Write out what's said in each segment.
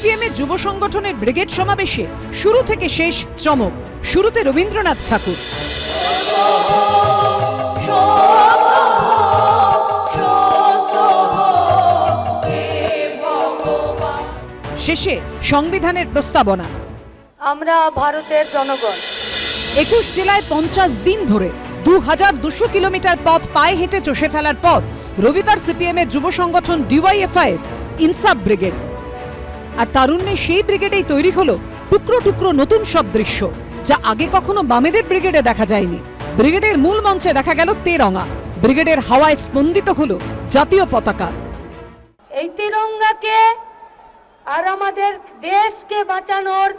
CPM এর যুব সংগঠনের ব্রিগেড সমাবেশে শুরু থেকে শেষ চমক। শুরুতে রবীন্দ্রনাথ ঠাকুর। শেষে সংবিধানের প্রস্তাবনা। আমরা ভারতের জনগণ। একুশ জেলায় পঞ্চাশ দিন ধরে দু হাজার দুশো কিলোমিটার পথ পায়ে হেঁটে চষে ফেলার পর রবিবার সিপিএম এর যুব সংগঠন ডিওয়াইএফআই এর ইনসাফ ব্রিগেড আর তারুণ্যে সেই ব্রিগেডেই তৈরি হলো টুকরো টুকরো নতুন সব দৃশ্য, যা আগে কখনো বামেদের ব্রিগেডে দেখা যায়নি। ব্রিগেডের মূল মঞ্চে দেখা গেল তেরঙা ব্রিগেডের হাওয়ায় স্পন্দিত হলো জাতীয় পতাকা। এই তিরঙ্গাকে আর আমাদের দেশকে বাঁচানোর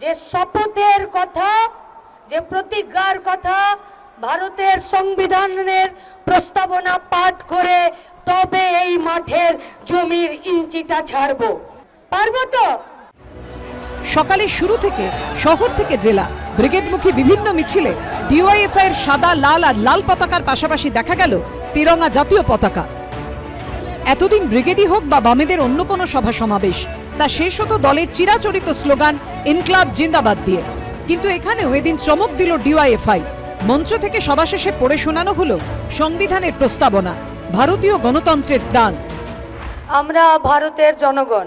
যে শপথের কথা, যে প্রতিজ্ঞার কথা ভারতের সংবিধানের প্রস্তাবনা পাঠ করে তবে এই মাঠের জমির ইঞ্চিটা ছাড়বো পারব তো। সকালে শুরু থেকে শহর থেকে জেলা ব্রিগেডমুখী বিভিন্ন মিছিলে ডিওয়াইএফআই এর সাদা লাল আর লাল পতাকার পাশাপাশি দেখা গেল তিরঙ্গা জাতীয় পতাকা। এতদিন ব্রিগেডই হোক বা বামেদের অন্য কোনো সভা সমাবেশ তা শেষ হতো দলের চিরাচরিত স্লোগান ইনক্লাব জিন্দাবাদ দিয়ে। কিন্তু এখানেও এদিন চমক দিল ডিওয়াইএফআই। মঞ্চ থেকে সভা শেষে পড়ে শোনানো হলো সংবিধানের প্রস্তাবনা ভারতীয় গণতন্ত্রের প্রাণ। আমরা ভারতের জনগণ।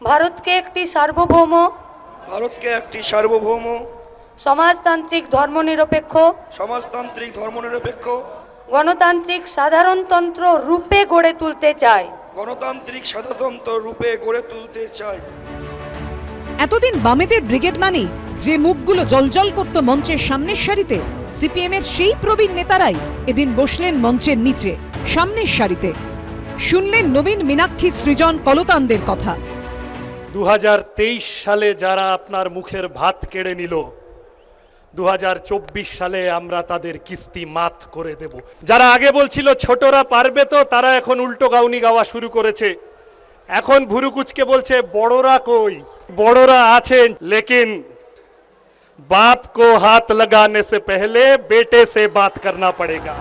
ভারতকে একটি সার্বভৌম ভারতকে একটি সার্বভৌম সমাজতান্ত্রিক ধর্মনিরপেক্ষ সমাজতান্ত্রিক ধর্মনিরপেক্ষ গণতান্ত্রিক সাধারণতন্ত্র রূপে গড়ে তুলতে চায়। গণতান্ত্রিক সাধারণতন্ত্র রূপে গড়ে তুলতে চায়। এতদিন বামেদের ব্রিগেড মানেই যে মুখগুলো জলজল করত মঞ্চের সামনের সারিতে সিপিএম এর সেই প্রবীণ নেতারাই এদিন বসলেন মঞ্চের নিচে সামনের সারিতে। শুনলেন নবীন মীনাক্ষী সৃজন কলতানদের কথা। দু হাজার তেইশ সালে যারা আপনার মুখের ভাত কেড়ে নিল, দুহাজার চব্বিশ সালে আমরা তাদের কিস্তি মাত করে দেব। যারা আগে বলছিল ছোটরা পারবে তো, তারা এখন উল্টো গাউনি গাওয়া শুরু করেছে। এখন ভুরুকুচকে বলছে, বড়রা কই? বড়রা আছেন, লেকিন বাপ কো হাত লাগানে সে পেহলে, বেটে সে বাত করনা পড়েগা।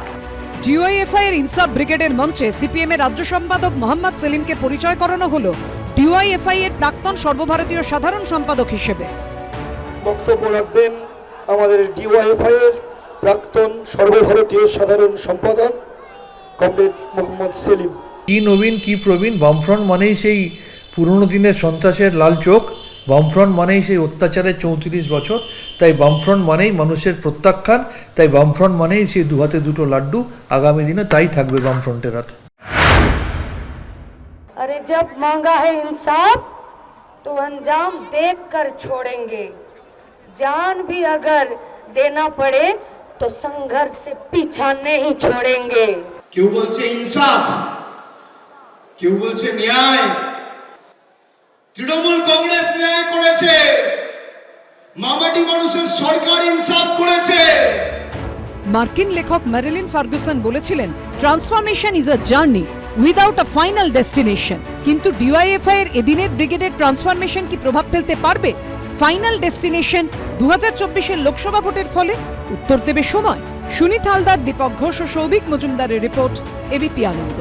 ডিওয়াইএফআই এর ইনসাফ ব্রিগেডের মঞ্চে সিপিএম এর রাজ্য সম্পাদক মোহাম্মদ সেলিমকে পরিচয় করানো হলো। ডিওয়াইএফআই এর প্রাক্তন সর্বভারতীয় সাধারণ সম্পাদক হিসেবে। বক্তব্য রাখবেন আমাদের ডিওয়াইএফআই এর প্রাক্তন সর্বভারতীয় সাধারণ সম্পাদক কমরেড মোহাম্মদ সেলিম। কি নবীন কি প্রবীণ বামফ্রন্ট মানেই সেই পুরনো দিনের সন্ত্রাসের লাল চোখ বামফ্রন্ট মানেই সেই অত্যাচারের চৌত্রিশ বছর তাই বামফ্রন্ট মানেই মানুষের প্রত্যাখ্যান তাই বামফ্রন্ট মানেই সেই দু হাতে দুটো লাড্ডু আগামী দিনে তাই থাকবে বামফ্রন্টের হাতে। अरे जब मांगा है इंसाफ तो अंजाम देख कर छोड़ेंगे जान भी अगर देना पड़े तो संघर्ष से पीछा नहीं छोड़ेंगे কেউ বলছে ইনসাফ কেউ বলছে ন্যায় তৃণমূল কংগ্রেস ন্যায় করেছে মামাটি মানুষের সরকার ইনসাফ করেছে মার্কিন লেখক ম্যারিলিন ফার্গুসন বলেছিলেন transformation is a journey without a final destination কিন্তু ডিওয়াইএফআই এর এদিনের ব্রিগেডের ট্রান্সফরমেশন কি প্রভাব ফেলতে পারবে ফাইনাল ডেস্টিনেশন দু হাজার লোকসভা ভোটের ফলে উত্তর দেবে সময় সুনীত হালদার দীপক ঘোষ ও সৌভিক মজুমদারের রিপোর্ট এবিপি আনন্দ